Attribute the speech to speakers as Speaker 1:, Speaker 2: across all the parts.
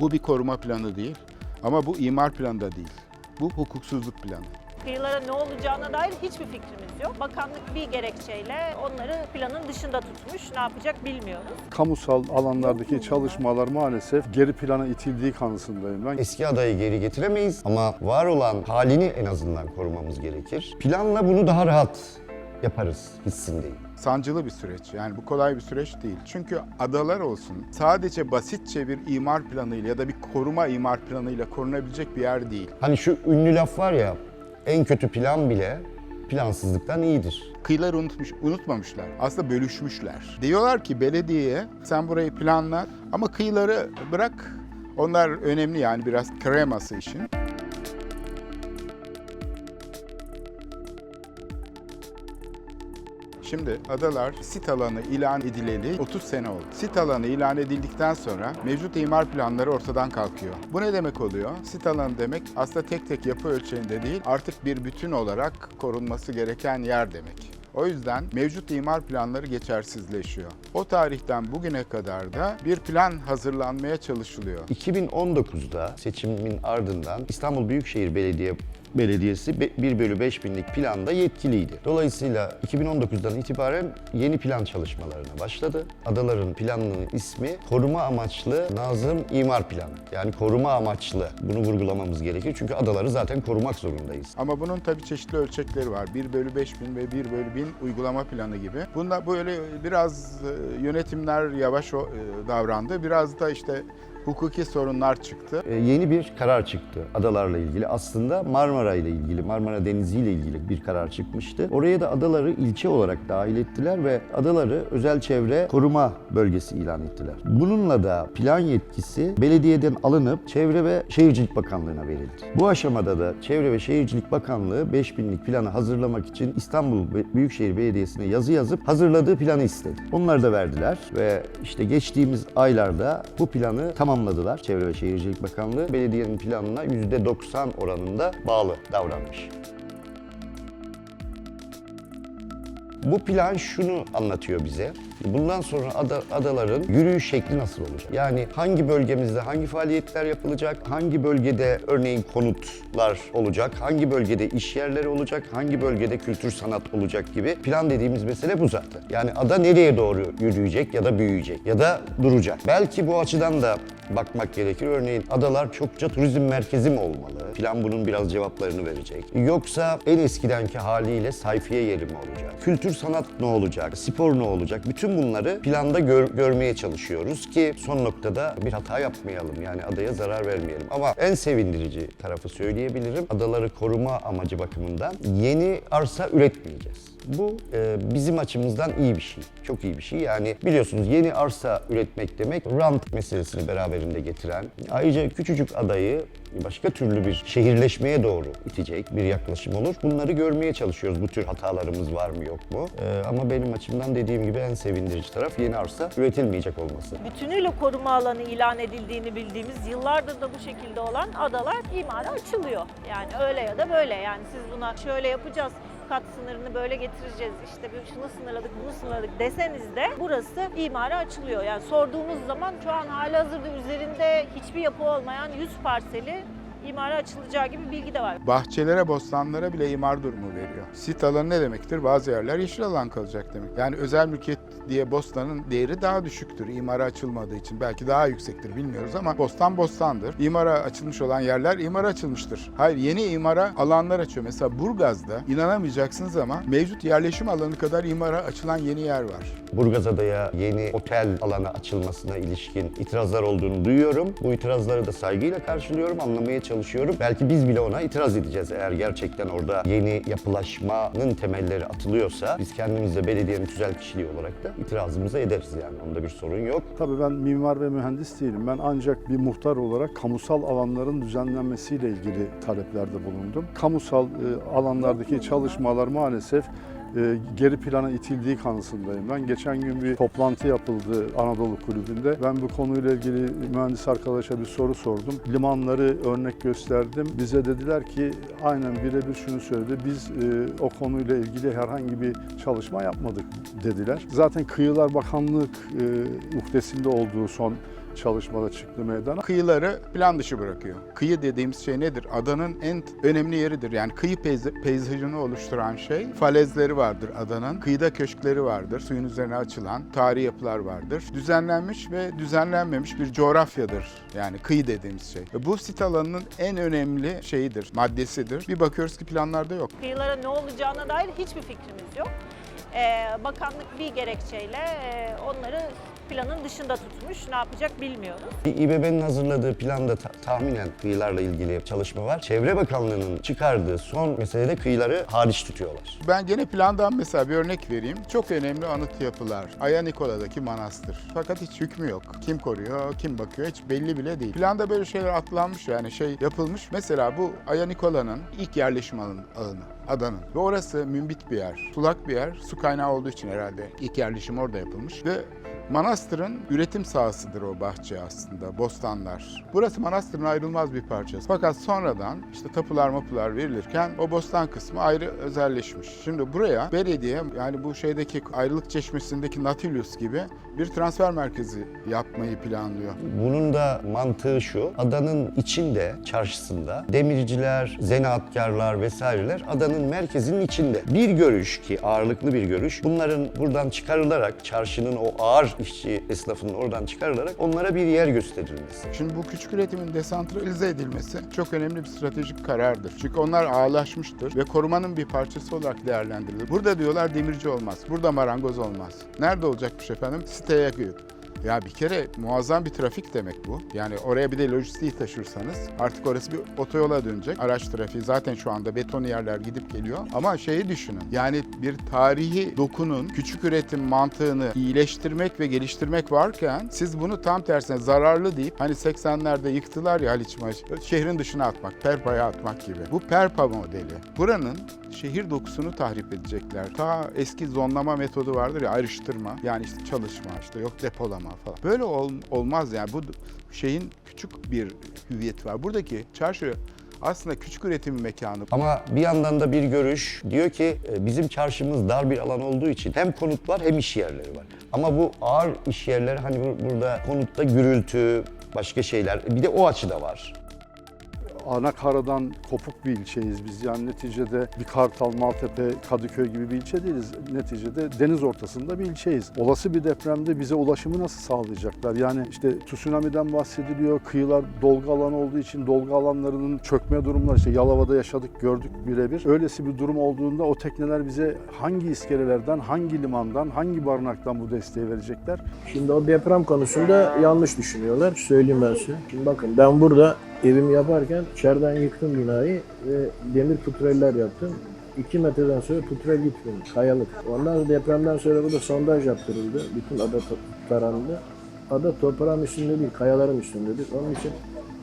Speaker 1: Bu bir koruma planı değil ama bu imar planı da değil. Bu hukuksuzluk planı.
Speaker 2: Kıyılara ne olacağına dair hiçbir fikrimiz yok. Bakanlık bir gerekçeyle onları planın dışında tutmuş. Ne yapacak bilmiyoruz.
Speaker 3: Kamusal alanlardaki çalışmalar maalesef geri plana itildiği kanısındayım ben.
Speaker 4: Eski adayı geri getiremeyiz ama var olan halini en azından korumamız gerekir. Planla bunu daha rahat yaparız hissindeyim.
Speaker 1: Sancılı bir süreç. Yani bu kolay bir süreç değil. Çünkü adalar olsun sadece basitçe bir imar planıyla ya da bir koruma imar planıyla korunabilecek bir yer değil.
Speaker 4: Hani şu ünlü laf var ya, en kötü plan bile plansızlıktan iyidir.
Speaker 1: Kıyıları unutmuş, unutmamışlar. Aslında bölüşmüşler. Diyorlar ki belediyeye sen burayı planla ama kıyıları bırak. Onlar önemli yani biraz kreması işin. Şimdi adalar sit alanı ilan edileli 30 sene oldu. Sit alanı ilan edildikten sonra mevcut imar planları ortadan kalkıyor. Bu ne demek oluyor? Sit alanı demek aslında tek tek yapı ölçeğinde değil artık bir bütün olarak korunması gereken yer demek. O yüzden mevcut imar planları geçersizleşiyor. O tarihten bugüne kadar da bir plan hazırlanmaya çalışılıyor.
Speaker 4: 2019'da seçimin ardından İstanbul Büyükşehir Belediye Belediyesi be- 1 bölü 5 binlik planda yetkiliydi. Dolayısıyla 2019'dan itibaren yeni plan çalışmalarına başladı. Adaların planının ismi koruma amaçlı Nazım İmar Planı. Yani koruma amaçlı. Bunu vurgulamamız gerekir çünkü adaları zaten korumak zorundayız.
Speaker 1: Ama bunun tabii çeşitli ölçekleri var. 1 bölü 5000 ve 1 bölü 1000 uygulama planı gibi. Bunda böyle biraz e, yönetimler yavaş e, davrandı. Biraz da işte hukuki sorunlar çıktı.
Speaker 4: Ee, yeni bir karar çıktı adalarla ilgili. Aslında Marmara ile ilgili, Marmara Denizi ile ilgili bir karar çıkmıştı. Oraya da adaları ilçe olarak dahil ettiler ve adaları özel çevre koruma bölgesi ilan ettiler. Bununla da plan yetkisi belediyeden alınıp Çevre ve Şehircilik Bakanlığı'na verildi. Bu aşamada da Çevre ve Şehircilik Bakanlığı 5000'lik planı hazırlamak için İstanbul Büyükşehir Belediyesi'ne yazı yazıp hazırladığı planı istedi. Onlar da verdiler ve işte geçtiğimiz aylarda bu planı tamamladılar. Çevre ve Şehircilik Bakanlığı belediyenin planına %90 oranında bağlı davranmış. Bu plan şunu anlatıyor bize. Bundan sonra ada- adaların yürüyüş şekli nasıl olacak? Yani hangi bölgemizde hangi faaliyetler yapılacak? Hangi bölgede örneğin konutlar olacak? Hangi bölgede iş yerleri olacak? Hangi bölgede kültür sanat olacak gibi? Plan dediğimiz mesele bu zaten. Yani ada nereye doğru yürüyecek ya da büyüyecek ya da duracak? Belki bu açıdan da bakmak gerekir. Örneğin adalar çokça turizm merkezi mi olmalı? Plan bunun biraz cevaplarını verecek. Yoksa en eskidenki haliyle sayfiye yeri mi olacak? Kültür sanat ne olacak? Spor ne olacak? Bütün bunları planda gör- görmeye çalışıyoruz ki son noktada bir hata yapmayalım. Yani adaya zarar vermeyelim. Ama en sevindirici tarafı söyleyebilirim. Adaları koruma amacı bakımından yeni arsa üretmeyeceğiz. Bu e, bizim açımızdan iyi bir şey. Çok iyi bir şey. Yani biliyorsunuz yeni arsa üretmek demek rant meselesini beraberinde getiren, ayrıca küçücük adayı başka türlü bir şehirleşmeye doğru itecek bir yaklaşım olur. Bunları görmeye çalışıyoruz. Bu tür hatalarımız var mı yok mu? E, ama benim açımdan dediğim gibi en sevindirici taraf yeni arsa üretilmeyecek olması.
Speaker 2: Bütünüyle koruma alanı ilan edildiğini bildiğimiz yıllardır da bu şekilde olan adalar imara açılıyor. Yani öyle ya da böyle yani siz buna şöyle yapacağız kat sınırını böyle getireceğiz işte şunu sınırladık bunu sınırladık deseniz de burası imara açılıyor. Yani sorduğumuz zaman şu an halihazırda üzerinde hiçbir yapı olmayan 100 parseli imara açılacağı gibi bilgi de var.
Speaker 1: Bahçelere, bostanlara bile imar durumu veriyor. Sit alanı ne demektir? Bazı yerler yeşil alan kalacak demek. Yani özel mülkiyet diye bostanın değeri daha düşüktür imara açılmadığı için. Belki daha yüksektir bilmiyoruz ama bostan bostandır. İmara açılmış olan yerler imara açılmıştır. Hayır yeni imara alanlar açıyor. Mesela Burgaz'da inanamayacaksınız ama mevcut yerleşim alanı kadar imara açılan yeni yer var.
Speaker 4: Burgazada'ya yeni otel alanı açılmasına ilişkin itirazlar olduğunu duyuyorum. Bu itirazları da saygıyla karşılıyorum, anlamaya çalışıyorum. Belki biz bile ona itiraz edeceğiz eğer gerçekten orada yeni yapılaşmanın temelleri atılıyorsa biz kendimiz de belediyenin tüzel kişiliği olarak da itirazımızı ederiz yani. Onda bir sorun yok.
Speaker 3: Tabii ben mimar ve mühendis değilim. Ben ancak bir muhtar olarak kamusal alanların düzenlenmesiyle ilgili taleplerde bulundum. Kamusal e, alanlardaki çalışmalar maalesef geri plana itildiği kanısındayım. Ben geçen gün bir toplantı yapıldı Anadolu Kulübü'nde. Ben bu konuyla ilgili mühendis arkadaşa bir soru sordum. Limanları örnek gösterdim. Bize dediler ki aynen birebir şunu söyledi. Biz e, o konuyla ilgili herhangi bir çalışma yapmadık dediler. Zaten Kıyılar Bakanlık e, olduğu son çalışmada çıktı meydana.
Speaker 1: Kıyıları plan dışı bırakıyor. Kıyı dediğimiz şey nedir? Adanın en önemli yeridir. Yani kıyı peyz- peyzajını oluşturan şey falezleri vardır adanın. Kıyıda köşkleri vardır. Suyun üzerine açılan tarihi yapılar vardır. Düzenlenmiş ve düzenlenmemiş bir coğrafyadır. Yani kıyı dediğimiz şey. Bu sit alanının en önemli şeyidir, maddesidir. Bir bakıyoruz ki planlarda yok.
Speaker 2: Kıyılara ne olacağına dair hiçbir fikrimiz yok. Ee, bakanlık bir gerekçeyle e, onları planın dışında tutmuş. Ne yapacak bilmiyoruz.
Speaker 4: İBB'nin hazırladığı planda ta- tahminen kıyılarla ilgili çalışma var. Çevre Bakanlığı'nın çıkardığı son meselede kıyıları hariç tutuyorlar.
Speaker 1: Ben gene plandan mesela bir örnek vereyim. Çok önemli anıt yapılar. Aya Nikola'daki manastır. Fakat hiç hükmü yok. Kim koruyor, kim bakıyor hiç belli bile değil. Planda böyle şeyler atlanmış yani şey yapılmış. Mesela bu Aya Nikola'nın ilk yerleşim alanı, alanı adanın. Ve orası mümbit bir yer. Sulak bir yer. Su kaynağı olduğu için herhalde ilk yerleşim orada yapılmış. Ve Manastırın üretim sahasıdır o bahçe aslında, bostanlar. Burası manastırın ayrılmaz bir parçası. Fakat sonradan işte tapular mapular verilirken o bostan kısmı ayrı özelleşmiş. Şimdi buraya belediye yani bu şeydeki ayrılık çeşmesindeki Nautilus gibi bir transfer merkezi yapmayı planlıyor.
Speaker 4: Bunun da mantığı şu, adanın içinde, çarşısında demirciler, zanaatkarlar vesaireler adanın merkezinin içinde. Bir görüş ki ağırlıklı bir görüş, bunların buradan çıkarılarak, çarşının o ağır işçi esnafının oradan çıkarılarak onlara bir yer gösterilmesi.
Speaker 1: Şimdi bu küçük üretimin desantralize edilmesi çok önemli bir stratejik karardır. Çünkü onlar ağırlaşmıştır ve korumanın bir parçası olarak değerlendirilir. Burada diyorlar demirci olmaz, burada marangoz olmaz. Nerede olacakmış efendim? Siteye. Ya bir kere muazzam bir trafik demek bu. Yani oraya bir de lojistiği taşırsanız artık orası bir otoyola dönecek. Araç trafiği zaten şu anda beton yerler gidip geliyor. Ama şeyi düşünün. Yani bir tarihi dokunun küçük üretim mantığını iyileştirmek ve geliştirmek varken siz bunu tam tersine zararlı deyip hani 80'lerde yıktılar ya Haliç Maç, şehrin dışına atmak, Perpa'ya atmak gibi. Bu Perpa modeli. Buranın şehir dokusunu tahrip edecekler. Ta eski zonlama metodu vardır ya ayrıştırma. Yani işte çalışma, işte yok depolama falan. Böyle ol- olmaz yani. Bu şeyin küçük bir hüviyeti var. Buradaki çarşı aslında küçük üretim mekanı.
Speaker 4: Ama bir yandan da bir görüş diyor ki e, bizim çarşımız dar bir alan olduğu için hem konut var hem iş yerleri var. Ama bu ağır iş yerleri hani bur- burada konutta gürültü, başka şeyler bir de o açıda var.
Speaker 3: Ana karadan kopuk bir ilçeyiz biz. Yani neticede bir Kartal, Maltepe, Kadıköy gibi bir ilçe değiliz. Neticede deniz ortasında bir ilçeyiz. Olası bir depremde bize ulaşımı nasıl sağlayacaklar? Yani işte tsunami'den bahsediliyor. Kıyılar dolgu alanı olduğu için dolgu alanlarının çökme durumları işte Yalova'da yaşadık, gördük birebir. Öylesi bir durum olduğunda o tekneler bize hangi iskelelerden, hangi limandan, hangi barınaktan bu desteği verecekler?
Speaker 5: Şimdi o deprem konusunda yanlış düşünüyorlar. Söyleyeyim ben size. Şimdi bakın ben burada evimi yaparken içeriden yıktım binayı ve demir putreller yaptım. 2 metreden sonra putrel gitmiyor, kayalık. Ondan sonra depremden sonra burada sondaj yaptırıldı. Bütün ada tarandı. Ada toprağın üstünde değil, kayaların üstündedir. Onun için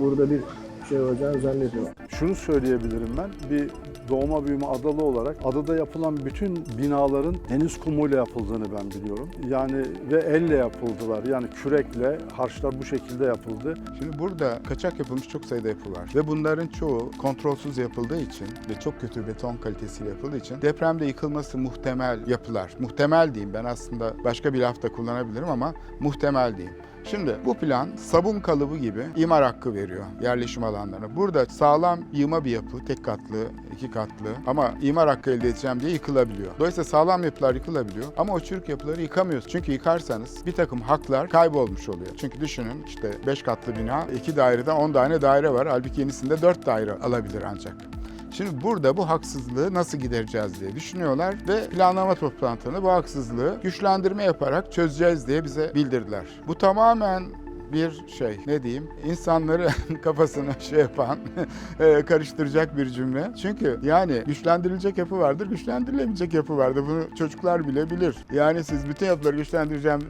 Speaker 5: burada bir şey olacağını zannetmiyorum.
Speaker 3: Şunu söyleyebilirim ben, bir doğma büyüme adalı olarak adada yapılan bütün binaların deniz kumuyla yapıldığını ben biliyorum. Yani ve elle yapıldılar. Yani kürekle harçlar bu şekilde yapıldı.
Speaker 1: Şimdi burada kaçak yapılmış çok sayıda yapı var. Ve bunların çoğu kontrolsüz yapıldığı için ve çok kötü beton kalitesiyle yapıldığı için depremde yıkılması muhtemel yapılar. Muhtemel diyeyim ben aslında başka bir laf da kullanabilirim ama muhtemel diyeyim. Şimdi bu plan sabun kalıbı gibi imar hakkı veriyor yerleşim alanlarına. Burada sağlam yığma bir yapı, tek katlı, iki katlı ama imar hakkı elde edeceğim diye yıkılabiliyor. Dolayısıyla sağlam yapılar yıkılabiliyor ama o çürük yapıları yıkamıyoruz. Çünkü yıkarsanız bir takım haklar kaybolmuş oluyor. Çünkü düşünün işte 5 katlı bina, iki daireden 10 tane daire var. Halbuki yenisinde 4 daire alabilir ancak. Şimdi burada bu haksızlığı nasıl gidereceğiz diye düşünüyorlar ve planlama toplantını bu haksızlığı güçlendirme yaparak çözeceğiz diye bize bildirdiler. Bu tamamen bir şey ne diyeyim insanları kafasını şey yapan e, karıştıracak bir cümle. Çünkü yani güçlendirilecek yapı vardır, güçlendirilemeyecek yapı vardır. Bunu çocuklar bile bilir. Yani siz bütün yapıları güçlendireceğim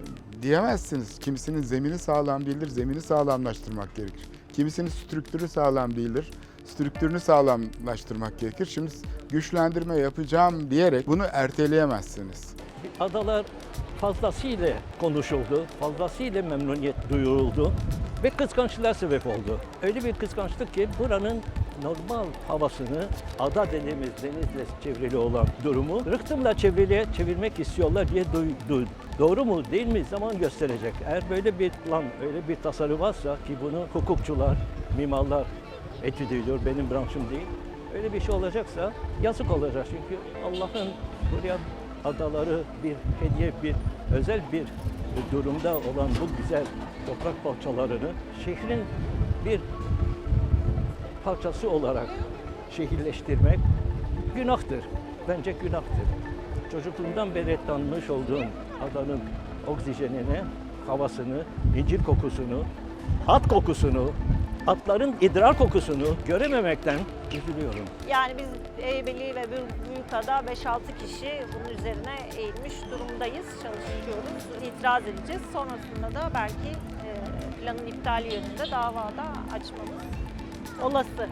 Speaker 1: diyemezsiniz. Kimisinin zemini sağlam değildir, zemini sağlamlaştırmak gerekir. Kimisinin strüktürü sağlam değildir, strüktürünü sağlamlaştırmak gerekir. Şimdi güçlendirme yapacağım diyerek bunu erteleyemezsiniz.
Speaker 6: adalar fazlasıyla konuşuldu, fazlasıyla memnuniyet duyuldu ve kıskançlığa sebep oldu. Öyle bir kıskançlık ki buranın normal havasını ada dediğimiz denizle çevrili olan durumu rıhtımla çevriliye çevirmek istiyorlar diye duydum. Doğru mu değil mi zaman gösterecek. Eğer böyle bir plan, öyle bir tasarı varsa ki bunu hukukçular, mimarlar etüt ediyor, benim branşım değil. Öyle bir şey olacaksa yazık olacak çünkü Allah'ın buraya adaları bir hediye, bir özel bir durumda olan bu güzel toprak parçalarını şehrin bir parçası olarak şehirleştirmek günahtır. Bence günahtır. Çocukluğumdan beri tanımış olduğum adanın oksijenini, havasını, incir kokusunu, at kokusunu, atların idrar kokusunu görememekten üzülüyorum.
Speaker 2: Yani biz Eybeli ve Büyük- Büyükada 5-6 kişi bunun üzerine eğilmiş durumdayız, çalışıyoruz. İtiraz edeceğiz. Sonrasında da belki e, planın iptali yönünde davada açmamız olası.